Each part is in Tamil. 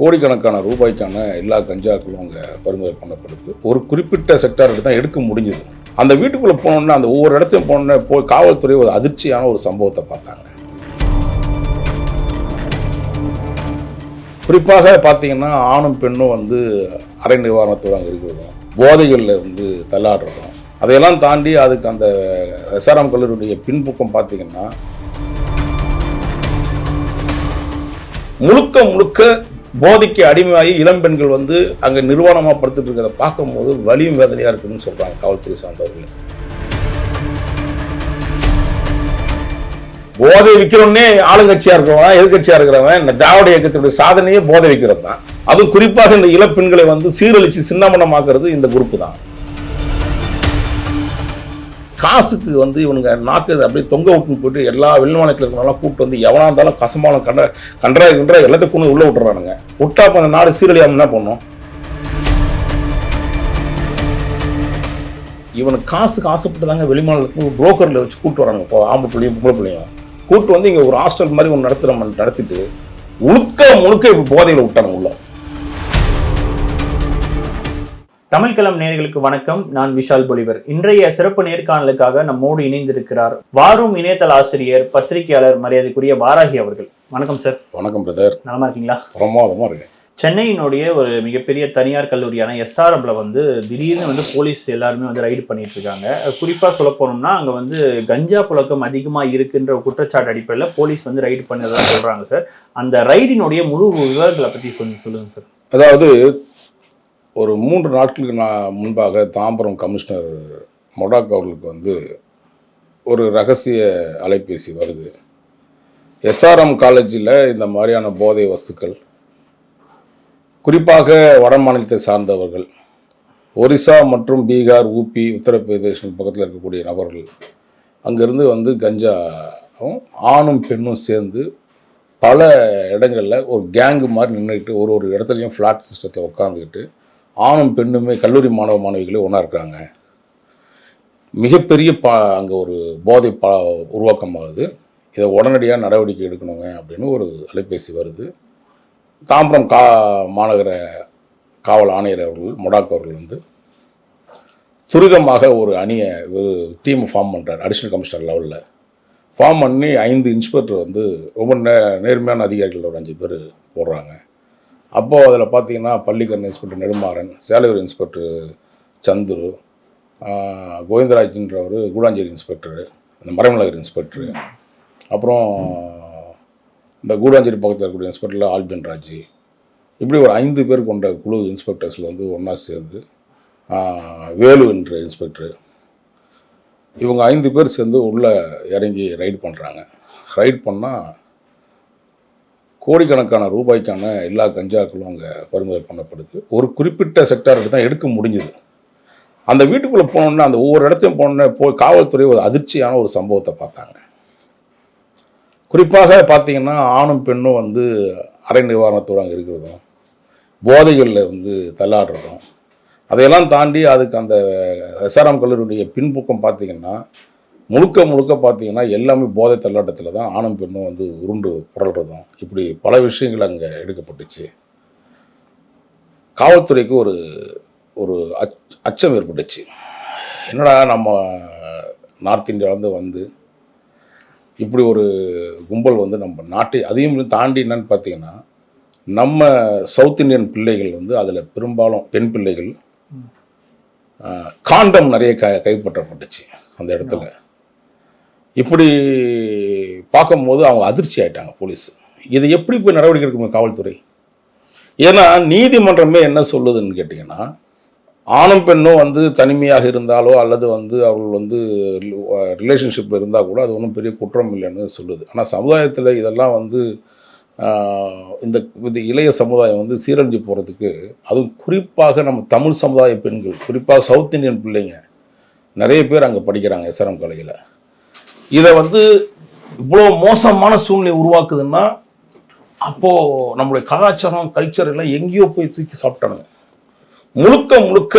கோடிக்கணக்கான ரூபாய்க்கான எல்லா கஞ்சாக்களும் அங்கே பறிமுதல் பண்ணப்படுது. ஒரு குறிப்பிட்ட செக்டாருக்கு தான் எடுக்க முடிஞ்சது. அந்த வீட்டுக்குள்ளே போனோன்னா அந்த ஒவ்வொரு இடத்தையும் போனோன்னே போய் காவல்துறை ஒரு அதிர்ச்சியான ஒரு சம்பவத்தை பார்த்தாங்க. குறிப்பாக பார்த்தீங்கன்னா ஆணும் பெண்ணும் வந்து அரை நிவாரணத்தோடு அங்கே இருக்கிறதும் போதைகளில் வந்து தள்ளாடுறதும் அதையெல்லாம் தாண்டி அதுக்கு அந்த எஸ்ஆர்எம் கல்லூரியுடைய பின்புக்கம் பார்த்தீங்கன்னா முழுக்க முழுக்க போதைக்கு அடிமையாகி இளம் பெண்கள் வந்து அங்கே நிர்வாணமாக படுத்துட்டு இருக்கிறத பார்க்கும்போது வலியும் வேதனையாக இருக்குன்னு சொல்கிறாங்க காவல்துறை சார்ந்தவர்கள். போதை விற்கிறோன்னே ஆளுங்கட்சியாக இருக்கிறவன் எதிர்கட்சியாக இருக்கிறவன் இந்த திராவிட இயக்கத்தினுடைய சாதனையே போதை விற்கிறது தான் அதுவும் குறிப்பாக இந்த இளப்பெண்களை வந்து சீரழிச்சு சின்னமனமாக்குறது இந்த குரூப்பு தான். காசுக்கு வந்து இவனுங்க நாக்கு அப்படியே தொங்க விட்டுன்னு போயிட்டு எல்லா வெளிமாநிலத்தில் இருக்கிறவங்களாம் கூப்பிட்டு வந்து எவனா இருந்தாலும் கசமானம் கண்ட கன்றா கன்றா எல்லாத்தையும் கொண்டு உள்ளே விட்டுறானுங்க. விட்டா அப்ப அந்த நாடு சீரழியாமல் என்ன பண்ணும் இவனுக்கு காசுக்கு ஆசைப்பட்டு தாங்க வெளிமாநிலத்துக்கு புரோக்கரில் வச்சு கூப்பிட்டு வரானுங்க இப்போ ஆம்பளை பிள்ளையும் பொம்பளை பிள்ளையும். கூப்பிட்டு வந்து இங்கே ஒரு ஹாஸ்டல் மாதிரி ஒன்று நடத்துகிற நடத்திட்டு முழுக்க முழுக்க இப்போ போதையில் விட்டானுங்க உள்ள. தமிழ்களம் நேயர்களுக்கு வணக்கம். நான் விஷால் பொலிவர். இன்றைய சிறப்பு நேர்காணலுக்காக நம்மோடு இணைந்திருக்கிறார். வாரும் இணையதள ஆசிரியர் பத்திரிகையாளர் மரியாதைக்குரிய வாராகி அவர்கள். வணக்கம் சார். வணக்கம் பிரதர். நலமா இருக்கீங்களா? பிரமாதமாக இருக்கு சென்னையினுடைய ஒரு மிகப்பெரிய தனியார் கல்லூரியான எஸ்ஆர்எம்ல வந்து திடீர்னு வந்து போலீஸ் எல்லாருமே வந்து ரைடு பண்ணிட்டு இருக்காங்க. குறிப்பாக சொல்ல போனோம்னா அங்கே வந்து கஞ்சா புழக்கம் அதிகமாக இருக்குன்ற குற்றச்சாட்டு அடிப்படையில் போலீஸ் வந்து ரைடு பண்ணதா சொல்றாங்க சார். அந்த ரைடினுடைய முழு விவரங்களை பற்றி சொல்லி சொல்லுங்க சார். அதாவது ஒரு மூன்று நாட்களுக்கு நான் முன்பாக தாம்பரம் கமிஷனர் மொடாக் அவர்களுக்கு வந்து ஒரு ரகசிய அலைபேசி வருது. எஸ்ஆர்எம் காலேஜில் இந்த மாதிரியான போதை வஸ்துக்கள் குறிப்பாக வட மாநிலத்தை சார்ந்தவர்கள் ஒரிசா மற்றும் பீகார் ஊபி உத்தரப்பிரதேசம் பக்கத்தில் இருக்கக்கூடிய நபர்கள் அங்கேருந்து வந்து கஞ்சாவும் ஆணும் பெண்ணும் சேர்ந்து பல இடங்களில் ஒரு கேங்கு மாதிரி நின்றுக்கிட்டு ஒரு ஒரு இடத்துலையும் ஃப்ளாட் சிஸ்டத்தில் உட்காந்துக்கிட்டு ஆணும் பெண்ணுமே கல்லூரி மாணவ மாணவிகளே ஒன்றா இருக்கிறாங்க. மிகப்பெரிய பா அங்கே ஒரு போதை பா உருவாக்கமாகுது. இதை உடனடியாக நடவடிக்கை எடுக்கணுங்க அப்படின்னு ஒரு அலைபேசி வருது. தாம்பரம் கா மாநகர காவல் ஆணையர் அவர்கள் மொடாக் அவர்கள் வந்து துரிதமாக ஒரு அணியை ஒரு டீம் ஃபார்ம் பண்ணுறார் அடிஷ்னல் கமிஷனர் லெவலில் ஃபார்ம் பண்ணி ஐந்து இன்ஸ்பெக்டர் வந்து ரொம்ப நே நேர்மையான அதிகாரிகளோட அஞ்சு பேர் போடுறாங்க. அப்போது அதில் பார்த்தீங்கன்னா பள்ளிக்கரணை இன்ஸ்பெக்டர் நெடுமாறன் சேலையூர் இன்ஸ்பெக்டர் சந்துரு கோவிந்தராஜ்ன்றவர் கூடாஞ்சேரி இன்ஸ்பெக்டரு அந்த மறைமலகர் இன்ஸ்பெக்டரு. அப்புறம் இந்த கூடாஞ்சேரி பக்கத்தில் இருக்கக்கூடிய இன்ஸ்பெக்டரில் ஆல்பின் ராஜ். இப்படி ஒரு ஐந்து பேர் கொண்ட குழு இன்ஸ்பெக்டர்ஸில் வந்து ஒன்றா சேர்ந்து வேலு என்ற இன்ஸ்பெக்டர். இவங்க ஐந்து பேர் சேர்ந்து உள்ளே இறங்கி ரைட் பண்ணுறாங்க ரைட் பண்ணால் கோடிக்கணக்கான ரூபாய்க்கான எல்லா கஞ்சாக்களும் அங்கே பறிமுதல் பண்ணப்படுது. ஒரு குறிப்பிட்ட செக்டாருக்கு தான் எடுக்க முடிஞ்சது. அந்த வீட்டுக்குள்ளே போனோன்னா அந்த ஒவ்வொரு இடத்தையும் போனோன்னே போய் காவல்துறை ஒரு அதிர்ச்சியான ஒரு சம்பவத்தை பார்த்தாங்க. குறிப்பாக பார்த்தீங்கன்னா ஆணும் பெண்ணும் வந்து அரை நிவாரணத்தோடு அங்கே இருக்கிறதும் போதைகளில் வந்து தள்ளாடுறதும் அதையெல்லாம் தாண்டி அதுக்கு அந்த எஸ்ஆர்எம் கல்லூரியுடைய பின்புக்கம் பார்த்திங்கன்னா முழுக்க முழுக்க பார்த்தீங்கன்னா எல்லாமே போதை தள்ளாட்டத்தில் தான் ஆணும் பெண்ணும் வந்து உருண்டு புரள்றதும் இப்படி பல விஷயங்கள் அங்கே எடுக்கப்பட்டுச்சு. காவல்துறைக்கு ஒரு ஒரு அச் அச்சம் ஏற்பட்டுச்சு. என்னடா நம்ம நார்த் இந்தியாவிலேருந்து வந்து இப்படி ஒரு கும்பல் வந்து நம்ம நாட்டை அதையும் தாண்டி என்னன்னு பார்த்தீங்கன்னா நம்ம சவுத் இந்தியன் பிள்ளைகள் வந்து அதில் பெரும்பாலும் பெண் பிள்ளைகள் காண்டம் நிறைய க கைப்பற்றப்பட்டுச்சு அந்த இடத்துல. இப்படி பார்க்கும்போது அவங்க அதிர்ச்சி ஆயிட்டாங்க போலீஸ். இதை எப்படி போய் நடவடிக்கை எடுக்க முடியும் காவல்துறை? ஏன்னா நீதிமன்றமே என்ன சொல்லுதுன்னு கேட்டிங்கன்னா ஆணும் பெண்ணும் வந்து தனிமையாக இருந்தாலோ அல்லது வந்து அவர்கள் வந்து ரிலேஷன்ஷிப் இருந்தால் கூட அது ஒன்றும் பெரிய குற்றம் இல்லைன்னு சொல்லுது. ஆனால் சமுதாயத்தில் இதெல்லாம் வந்து இந்த இந்த இளைய சமுதாயம் வந்து சீரழிஞ்சு போகிறதுக்கு அதுவும் குறிப்பாக நம்ம தமிழ் சமுதாய பெண்கள் குறிப்பாக சவுத் இந்தியன் பிள்ளைங்க நிறைய பேர் அங்கே படிக்கிறாங்க எஸ்ஆர்எம் காலேஜில். இதை வந்து இவ்வளோ மோசமான சூழ்நிலை உருவாக்குதுன்னா அப்போது நம்மளுடைய கலாச்சாரம் கல்ச்சர் எல்லாம் எங்கேயோ போய் தூக்கி சாப்பிட்டானுங்க. முழுக்க முழுக்க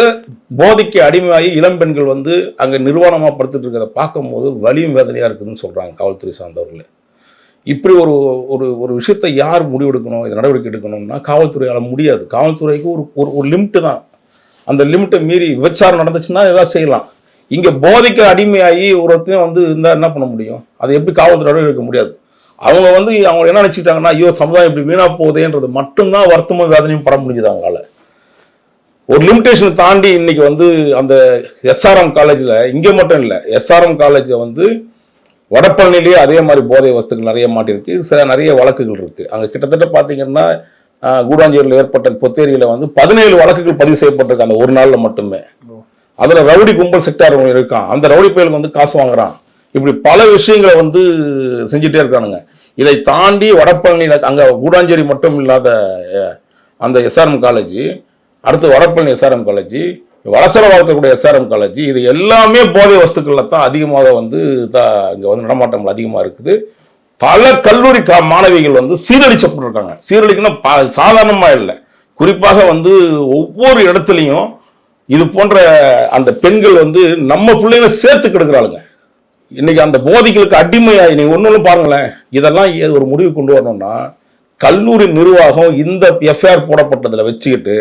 போதைக்கு அடிமையாகி இளம்பெண்கள் வந்து அங்கே நிர்வாணமாக படுத்துட்டு இருக்கிறத பார்க்கும்போது வலியும் வேதனையாக இருக்குதுன்னு சொல்கிறாங்க காவல்துறை சார்ந்தவர்கள். இப்படி ஒரு ஒரு ஒரு விஷயத்தை யார் முடிவெடுக்கணும் இதை நடவடிக்கை எடுக்கணும்னா காவல்துறையால் முடியாது. காவல்துறைக்கு ஒரு ஒரு ஒரு லிமிட்டு தான். அந்த லிமிட்டை மீறி விபச்சாரம் நடந்துச்சுன்னா எதாவது செய்யலாம். இங்கே போதைக்கு அடிமையாகி ஒருத்தையும் வந்து இருந்தால் என்ன பண்ண முடியும்? அதை எப்படி காவல்துறையோட எடுக்க முடியாது? அவங்க வந்து அவங்க என்ன நினச்சிக்கிட்டாங்கன்னா ஐயோ சமுதாயம் இப்படி வீணா போகுதேன்றது மட்டும்தான் வருத்தமும் வேதனையும் பட முடிஞ்சது அவங்களால. ஒரு லிமிட்டேஷனை தாண்டி இன்னைக்கு வந்து அந்த எஸ்ஆர்எம் காலேஜில் இங்கே மட்டும் இல்லை எஸ்ஆர்எம் காலேஜில் வந்து வடப்பழனிலேயே அதே மாதிரி போதை வஸ்துக்கள் நிறைய மாட்டிருக்கு சில நிறைய வழக்குகள் இருக்குது அங்கே கிட்டத்தட்ட பார்த்தீங்கன்னா கூடாஞ்சேரியில் ஏற்பட்ட பொத்தேரியில் வந்து பதினேழு வழக்குகள் பதிவு செய்யப்பட்டிருக்கு அந்த ஒரு நாளில் மட்டுமே. அதில் ரவுடி கும்பல் செக்டார் ஒன்று இருக்கான். அந்த ரவுடி பயலுக்கு வந்து காசு வாங்குறான். இப்படி பல விஷயங்களை வந்து செஞ்சுட்டே இருக்கானுங்க. இதை தாண்டி வடபழனியில் அங்கே கூடாஞ்சேரி மட்டும் இல்லாத அந்த எஸ்ஆர்எம் காலேஜ் அடுத்து வடபழனி எஸ்ஆர்எம் காலேஜ் வளசர வளர்க்கக்கூடிய எஸ்ஆர்எம் காலேஜ் இது எல்லாமே போதை வஸ்துக்களில் தான் அதிகமாக வந்து இங்கே வந்து நடமாட்டங்கள் அதிகமாக இருக்குது. பல கல்லூரி கா மாணவிகள் வந்து சீரழிச்சப்பட்டிருக்காங்க சீரழிக்கணும் பா- சாதாரணமாக இல்லை. குறிப்பாக வந்து ஒவ்வொரு இடத்துலையும் இது போன்ற அந்த பெண்கள் வந்து நம்ம பிள்ளைங்களை சேர்த்து கெடுக்கிறாளுங்க. இன்னைக்கு அந்த போதைகளுக்கு அடிமையாக நீங்க ஒன்று ஒன்று பாருங்களேன். இதெல்லாம் ஏ- ஒரு முடிவு கொண்டு வரணும்னா கல்லூரி நிர்வாகம் இந்த எஃப்ஐஆர் போடப்பட்டதில் வச்சுக்கிட்டு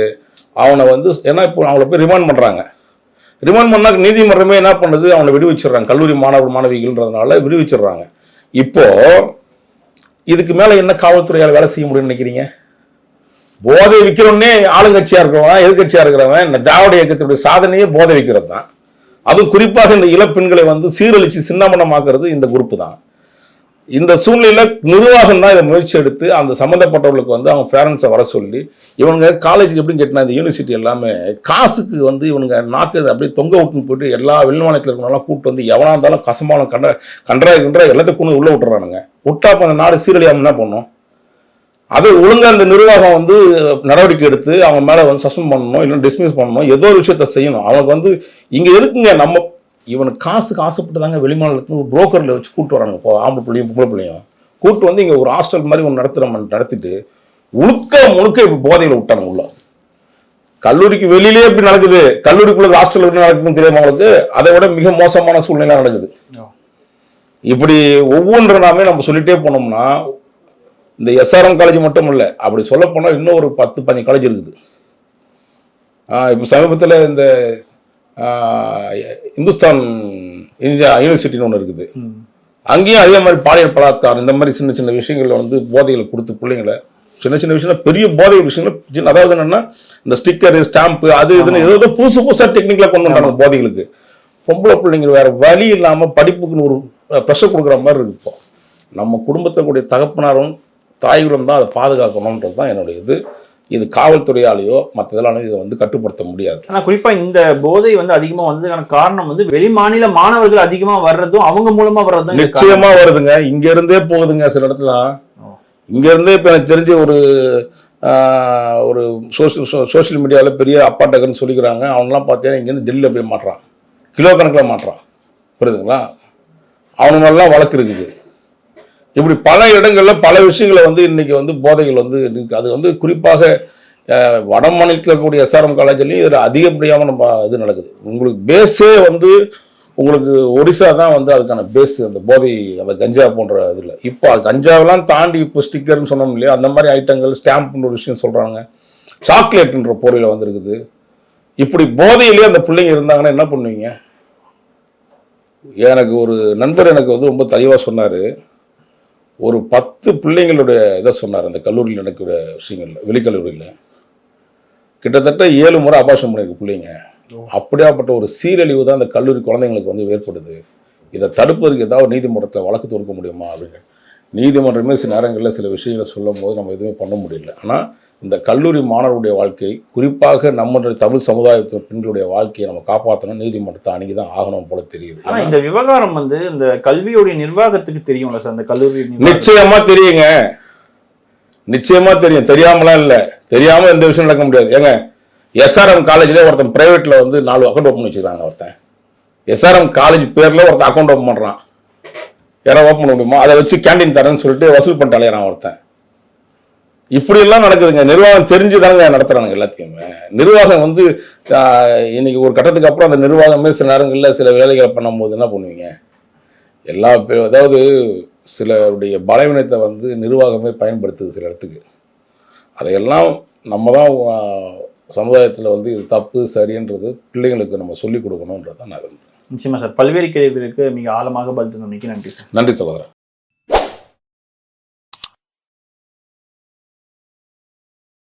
அவனை வந்து ஏன்னா இப்போ அவங்கள போய் ரிமாண்ட் பண்ணுறாங்க ரிமாண்ட் பண்ணால் நீதிமன்றமே என்ன பண்ணுது? அவனை விடுவிச்சிடுறாங்க. கல்லூரி மாணவர் மாணவிகள்ன்றதுனால விடுவிச்சிடுறாங்க. இப்போ இதுக்கு மேலே என்ன காவல்துறையால் வேலை செய்ய முடியும்னு நினைக்கிறீங்க? போதை விற்கிறவனே ஆளுங்கட்சியாக இருக்கிறவன் எதிர்கட்சியாக இருக்கிறவன் இந்த திராவிட இயக்கத்தினுடைய சாதனையே போதை விற்கிறது தான் அதுவும் குறிப்பாக இந்த இளப்பெண்களை வந்து சீரழித்து சின்னமனமாக்குறது இந்த குரூப்பு தான். இந்த சூழ்நிலையில் நிர்வாகம் தான் இதை முயற்சி எடுத்து அந்த சம்மந்தப்பட்டவர்களுக்கு வந்து அவங்க பேரண்ட்ஸை வர சொல்லி இவனுங்க காலேஜுக்கு எப்படின்னு கேட்டினா இந்த யூனிவர்சிட்டி எல்லாமே காசுக்கு வந்து இவனுங்க நாக்கு அப்படியே தொங்க விட்டுன்னு போயிட்டு எல்லா வெளிமாநிலத்தில் இருக்கிறவங்களாம் கூப்பிட்டு வந்து எவனா இருந்தாலும் கசமான கண்ட கன்றா கின்ற எல்லாத்தையும் கொண்டு விட்டுறானுங்க. விட்டா அப்ப அந்த நாடு சீரழியாமல் என்ன பண்ணும்? அது ஒழுங்கா அந்த நிர்வாகம் வந்து நடவடிக்கை எடுத்து அவங்க மேல வந்து சஸ்பெண்ட் பண்ணணும் இல்லை டிஸ்மிஸ் பண்ணணும் ஏதோ ஒரு விஷயத்த செய்யணும். அவனுக்கு வந்து இங்க எதுக்குங்க நம்ம இவனுக்கு காசுக்கு ஆசைப்பட்டு தாங்க வெளிமாநிலத்துல ஒரு புரோக்கர்ல வச்சு கூட்டு வராங்க. இப்போ ஆம்பளை பிள்ளையும் பொம்பளை பிள்ளையும். கூட்டு வந்து இங்க ஒரு ஹாஸ்டல் மாதிரி ஒன்று நடத்துகிறோம் நடத்திட்டு முழுக்க முழுக்க இப்ப போதையில விட்டானுங்க உள்ள. கல்லூரிக்கு வெளியிலே இப்படி நடக்குது. கல்லூரிக்குள்ள ஹாஸ்டல் எப்படி நடக்குதுன்னு தெரியாம அவங்களுக்கு அதை விட மிக மோசமான சூழ்நிலை நடக்குது. இப்படி ஒவ்வொன்று நாமே நம்ம சொல்லிட்டே போனோம்னா இந்த எஸ்ஆர்எம் காலேஜ் மட்டும் இல்லை அப்படி சொல்ல போனால் இன்னும் ஒரு பத்து பதினஞ்சு காலேஜ் இருக்குது. இப்போ சமீபத்தில் இந்த இந்துஸ்தான் இந்தியா யூனிவர்சிட்டின்னு ஒன்று இருக்குது. அங்கேயும் அதே மாதிரி பாலியல் பலாத்காரம் இந்த மாதிரி சின்ன சின்ன விஷயங்களை வந்து போதைகளை கொடுத்து பிள்ளைங்களை சின்ன சின்ன விஷயம் பெரிய போதை விஷயங்கள் அதாவது என்னன்னா இந்த ஸ்டிக்கரு ஸ்டாம்ப்பு அது இதுன்னு ஏதோ ஏதோ புதுசு புதுசாக டெக்னிக்கலாக கொண்டு வந்தாங்க போதைகளுக்கு. பொம்பளை பிள்ளைங்க வேற வழி இல்லாமல் படிப்புக்குன்னு ஒரு ப்ரெஷர் கொடுக்குற மாதிரி இருக்கு இப்போ. நம்ம குடும்பத்தில் கூடிய தகப்பனாரும் தாய்களும் தான் அதை பாதுகாக்கணுன்றது தான் என்னுடைய இது. இது காவல்துறையாலேயோ மற்ற இதெல்லாம் இதை வந்து கட்டுப்படுத்த முடியாது. ஆனா குறிப்பா இந்த போதை வந்து அதிகமா வந்ததுக்கான காரணம் வந்து வெளி மாநில மாணவர்கள் அதிகமா வர்றதும் அவங்க மூலமா வர்றதும் இதுக்கு காரணம். நிச்சயமா வருதுங்க. இங்க இருந்தே போகுதுங்க சில இடத்துல. ஓ. இங்க இருந்தே இப்ப எனக்கு தெரிஞ்ச ஒரு ஒரு சோசியல் சோஷியல் மீடியாவில் பெரிய அப்பாட்டகன்னு சொல்லிக்கிறாங்க. அவன்லாம் பார்த்தீங்கன்னா இங்கேருந்து டெல்லியில் போய் மாட்டுறான். கிலோ கணக்கில் மாட்டுறான். புரியுதுங்களா? அவனுங்கெல்லாம் வழக்கு இருக்குது. இப்படி பல இடங்களில் பல விஷயங்களை வந்து இன்றைக்கி வந்து போதைகள் வந்து அது வந்து குறிப்பாக வட மாநிலத்தில் இருக்கக்கூடிய எஸ்ஆர்எம் காலேஜ்லேயும் இதில் அதிகப்படியாக நம்ம இது நடக்குது. உங்களுக்கு பேஸே வந்து உங்களுக்கு ஒடிசா தான் வந்து அதுக்கான பேஸ் அந்த போதை அந்த கஞ்சா போன்ற இதில். இப்போ அது கஞ்சாவெல்லாம் தாண்டி இப்போ ஸ்டிக்கர்னு சொன்னோம் இல்லையா? அந்த மாதிரி ஐட்டங்கள் ஸ்டாம்ப்னு ஒரு விஷயம் சொல்கிறாங்க சாக்லேட்ன்ற பொருளில் வந்திருக்குது. இப்படி போதையிலேயே அந்த பிள்ளைங்க இருந்தாங்கன்னா என்ன பண்ணுவீங்க? எனக்கு ஒரு நண்பர் எனக்கு வந்து ரொம்ப தெளிவாக சொன்னார். ஒரு பத்து பிள்ளைங்களுடைய இதை சொன்னார் அந்த கல்லூரியில் நடக்கிற விஷயங்கள்ல வெளிக்கல்லூரியில். கிட்டத்தட்ட ஏழு முறை அபாஷம் பண்ணியிருக்கு பிள்ளைங்க. அப்படியாப்பட்ட ஒரு சீரழிவு தான் அந்த கல்லூரி குழந்தைங்களுக்கு வந்து ஏற்படுது. இதை தடுப்பதற்கு ஏதாவது நீதிமன்றத்தில் வழக்கு தொடுக்க முடியுமா அப்படின்னு. நீதிமன்றமே சில நேரங்களில் சில விஷயங்களை சொல்லும் போது நம்ம எதுவுமே பண்ண முடியல. ஆனால் இந்த கல்லூரி மாணவருடைய வாழ்க்கை குறிப்பாக நம்முடைய தமிழ் சமுதாயத்து பெண்களுடைய வாழ்க்கையை நம்ம காப்பாற்றணும் நீதிமன்றத்தை அணுகி தான் ஆகணும் போல தெரியுது. ஆனா இந்த விவகாரம் வந்து இந்த கல்வியோடைய நிர்வாகத்துக்கு தெரியும்ல சார்? அந்த கல்லூரி நிச்சயமா தெரியுங்க. நிச்சயமா தெரியும். தெரியாமலாம் இல்ல. தெரியாம எந்த விஷயம் நடக்க முடியாது. ஏங்க எஸ்ஆர்எம் காலேஜ்ல ஒருத்தன் பிரைவேட்ல வந்து நாலு அக்கௌண்ட் ஓப்பன் வச்சிருக்காங்க ஒருத்தன். எஸ்ஆர்எம் காலேஜ் பேர்ல ஒருத்தன் அக்கௌண்ட் ஓப்பன் பண்றான். யாரோ ஓப்பன் பண்ண முடியுமா? அதை வச்சு கேண்டீன் தரேன்னு சொல்லிட்டு வசூல் பண்ணிட்டு அலையறான் ஒருத்தன். இப்படி எல்லாம் நடக்குதுங்க. நிர்வாகம் தெரிஞ்சுதாங்க நடத்துறாங்க எல்லாத்தையுமே. நிர்வாகம் வந்து இன்னைக்கு ஒரு கட்டத்துக்கு அப்புறம் அந்த நிர்வாகமே சில நேரங்களில் சில வேலைகளை பண்ணும்போது என்ன பண்ணுவீங்க? எல்லா அதாவது சிலருடைய பலவீனத்தை வந்து நிர்வாகமே பயன்படுத்துது சில இடத்துக்கு. அதையெல்லாம் நம்ம தான் சமுதாயத்தில் வந்து இது தப்பு சரின்றது பிள்ளைங்களுக்கு நம்ம சொல்லிக் கொடுக்கணுன்றது தான் நான் விரும்புகிறேன் நிச்சயமா சார். பல்வேறு கேள்விகளுக்கு மிக ஆழமாக பதில் தந்தமைக்கு நன்றி சார். நன்றி சகோதரன்